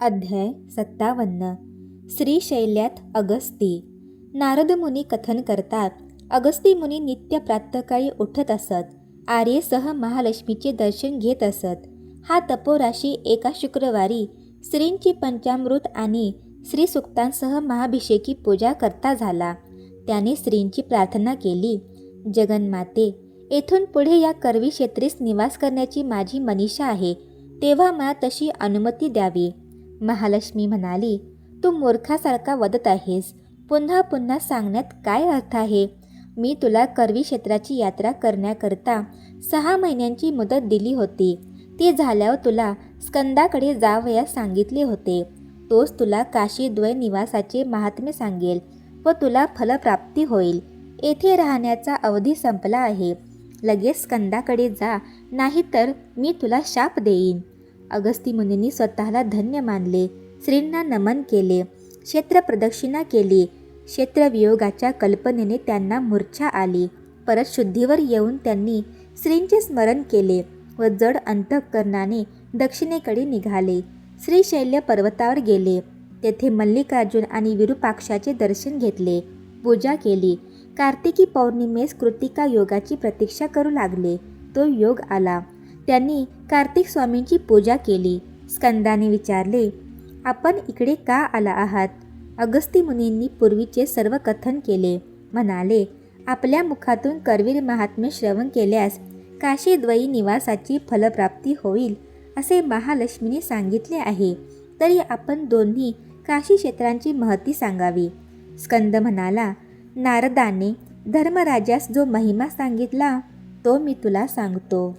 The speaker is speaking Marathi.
अध्याय सत्तावन्न. श्रीशैल्यात अगस्ती. नारद मुनी कथन करतात अगस्ती मुनी नित्य प्रातःकाळी उठत असत आर्यसह महालक्ष्मीचे दर्शन घेत असत. हा तपोराशी एका शुक्रवारी श्रींची पंचामृत आणि श्रीसुक्तांसह महाभिषेकी पूजा करता झाला. त्याने श्रींची प्रार्थना केली जगन्माते येथून पुढे या कर्वी क्षेत्रीस निवास करण्याची माझी मनीषा आहे तेव्हा मला तशी अनुमती द्यावी. महालक्ष्मी म्हणाली तू मूर्खासारखा वदत आहेस. पुन्हा पुन्हा सांगण्यात काय अर्थ आहे? मी तुला करवी क्षेत्राची यात्रा करण्याकरता सहा महिन्यांची मुदत दिली होती. ती झाल्यावर तुला स्कंदाकडे जावयास सांगितले होते. तोच तुला काशीद्वय निवासाचे महात्म्य सांगेल व तुला फलप्राप्ती होईल. येथे राहण्याचा अवधी संपला आहे. लगेच स्कंदाकडे जा नाहीतर मी तुला शाप देईन. अगस्ती मुनींनी स्वतःला धन्य मानले. श्रींना नमन केले. क्षेत्रप्रदक्षिणा केली. क्षेत्रवियोगाच्या कल्पनेने त्यांना मूर्छा आली. परत शुद्धीवर येऊन त्यांनी श्रींचे स्मरण केले व जड अंतःकरणाने दक्षिणेकडे निघाले. श्रीशैल्य पर्वतावर गेले. तेथे मल्लिकार्जुन आणि विरूपाक्षाचे दर्शन घेतले. पूजा केली. कार्तिकी पौर्णिमेस कृतिका योगाची प्रतीक्षा करू लागले. तो योग आला. त्यांनी कार्तिक स्वामींची पूजा केली. स्कंदाने विचारले आपण इकडे का आला आहात? अगस्ती मुनींनी पूर्वीचे सर्व कथन केले. म्हणाले आपल्या मुखातून करवीर महात्म्य श्रवण केल्यास काशीद्वयी निवासाची फलप्राप्ती होईल असे महालक्ष्मीने सांगितले आहे. तरी आपण दोन्ही काशी क्षेत्रांची महती सांगावी. स्कंद म्हणाला नारदाने धर्मराजास जो महिमा सांगितला तो मी तुला सांगतो.